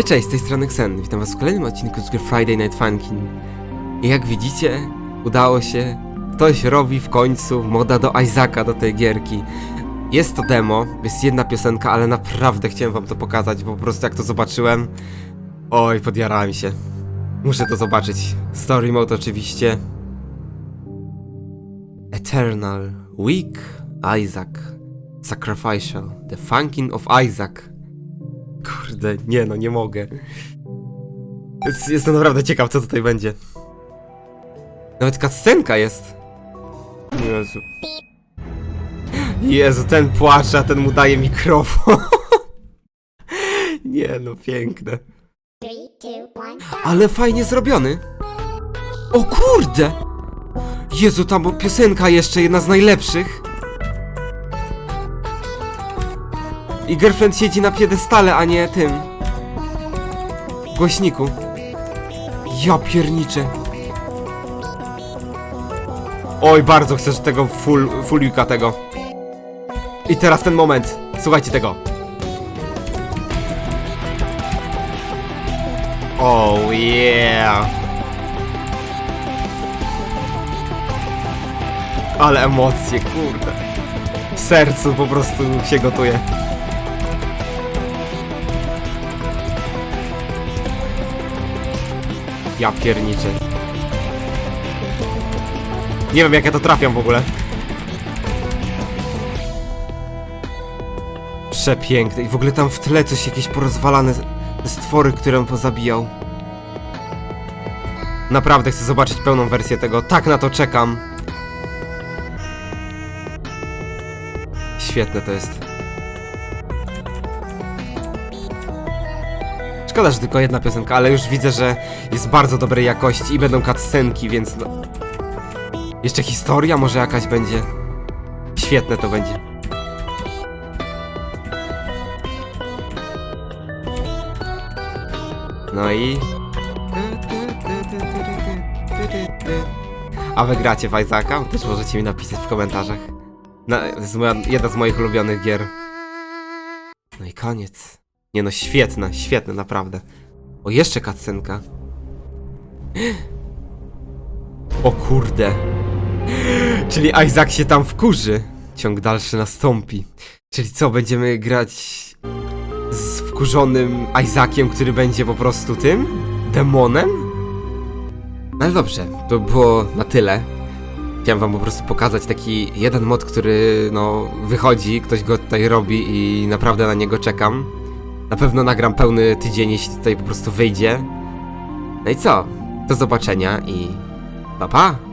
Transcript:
Cześć, z tej strony Xen. Witam was w kolejnym odcinku z gry Friday Night Funkin'. I jak widzicie, udało się. Ktoś robi w końcu moda do Isaaca, do tej gierki. Jest to demo, jest jedna piosenka, ale naprawdę chciałem wam to pokazać, bo po prostu jak to zobaczyłem... Oj, podjarałem się. Muszę to zobaczyć. Story mode oczywiście. Eternal, Weak, Isaac, Sacrificial, The Funkin' of Isaac. Kurde, nie no, nie mogę. Jest, jestem naprawdę ciekaw, co tutaj będzie. Nawet cutscenka jest. Jezu. Jezu, ten płacze, a ten mu daje mikrofon. nie no, piękne. Ale fajnie zrobiony. O kurde! Jezu, tam piosenka jeszcze, jedna z najlepszych. I girlfriend siedzi na piedestale, a nie tym. Głośniku. Ja pierniczę. Oj, bardzo chcesz tego full, fullika tego. I teraz ten moment. Słuchajcie tego. Oh yeah. Ale emocje, kurde. W sercu po prostu się gotuje. Ja pierniczę. Nie wiem jak ja to trafiam w ogóle. Przepiękne. I w ogóle tam w tle coś jakieś porozwalane stwory, które on pozabijał. Naprawdę chcę zobaczyć pełną wersję tego. Tak na to czekam. Świetne to jest. Szkoda, że tylko jedna piosenka, ale już widzę, że jest bardzo dobrej jakości i będą cutscenki, więc no... Jeszcze historia może jakaś będzie. Świetne to będzie. No i... A wy gracie w Isaaca? Też możecie mi napisać w komentarzach. Na, to jest moja, jedna z moich ulubionych gier. No i koniec. Nie no, świetne, świetne, naprawdę. O, jeszcze cutscenka. O kurde. Czyli Isaac się tam wkurzy. Ciąg dalszy nastąpi. Czyli co, będziemy grać z wkurzonym Isaaciem, który będzie po prostu tym? Demonem? No ale dobrze, to było na tyle. Chciałem wam po prostu pokazać taki jeden mod, który no wychodzi, ktoś go tutaj robi i naprawdę na niego czekam. Na pewno nagram pełny tydzień, jeśli tutaj po prostu wyjdzie. No i co? Do zobaczenia i pa pa!